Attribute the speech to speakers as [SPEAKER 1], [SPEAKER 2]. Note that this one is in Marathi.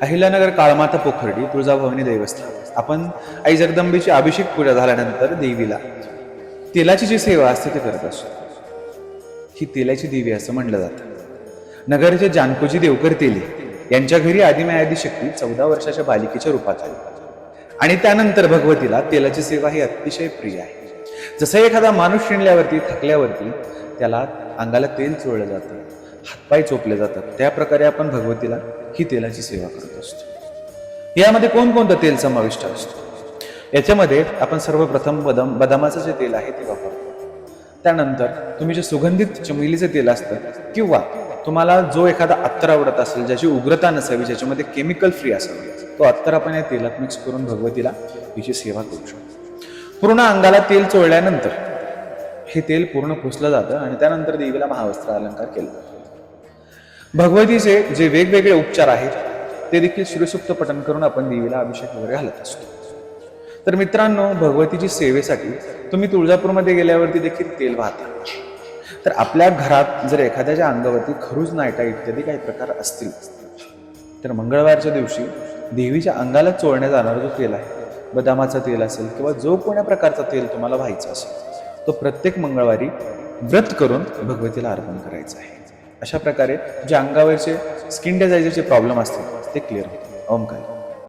[SPEAKER 1] अहिल्यानगर काळमाता पोखर्डी तुळजाभवानी देवस्थान. आपण आई जगदंबेची अभिषेक पूजा झाल्यानंतर देवीला तेलाची जी सेवा असते ती करत असतो. ही तेलाची देवी असं म्हणलं जातं. नगरचे जानकोजी देवकर तेली यांच्या घरी आदिमायादी शक्ती चौदा वर्षाच्या बालिकेच्या रूपात आली. आणि त्यानंतर भगवतीला तेलाची सेवा ही अतिशय प्रिय आहे. जसं एखादा माणूस शिणल्यावरती थकल्यावरती त्याला अंगाला तेल चोळलं जातं. हातपाय चोपले जातात. त्या प्रकारे आपण भगवतीला ही तेलाची सेवा करत असतो. यामध्ये कोणकोणतं तेल समाविष्ट असतो? याच्यामध्ये आपण सर्वप्रथम बदाम बदामाचं जे तेल आहे ते वापरतो. त्यानंतर तुम्ही जे सुगंधित चमेलीचं तेल असतं किंवा तुम्हाला जो एखादा अत्तर आवडत असेल ज्याची उग्रता नसावी ज्याच्यामध्ये केमिकल फ्री असावी तो अत्तर आपण या तेलात मिक्स करून भगवतीला हिची सेवा करू शकतो. पूर्ण अंगाला तेल चोळल्यानंतर हे तेल पूर्ण पुसलं जातं आणि त्यानंतर देवीला महावस्त्र अलंकार केला जातो. भगवतीचे जे वेगवेगळे उपचार आहेत ते देखील श्रीसुप्त पठण करून आपण देवीला अभिषेक वगैरे घालत असतो. तर मित्रांनो भगवतीची सेवेसाठी तुम्ही तुळजापूरमध्ये गेल्यावरती देखील तेल वाहता. तर आपल्या घरात जर एखाद्याच्या अंगावरती खरूज नायटा इत्यादी काही प्रकार असतील तर मंगळवारच्या दिवशी देवीच्या अंगाला चोळण्यात जाणारा जो तेल आहे बदामाचं तेल असेल किंवा जो कोण्या प्रकारचा तेल तुम्हाला व्हायचा असेल तो प्रत्येक मंगळवारी व्रत करून भगवतीला अर्पण करायचं आहे. अशा प्रकारे जे अंगावरचे स्किन डिझायझरचे प्रॉब्लेम असतील ते क्लिअर होतात. ओमकार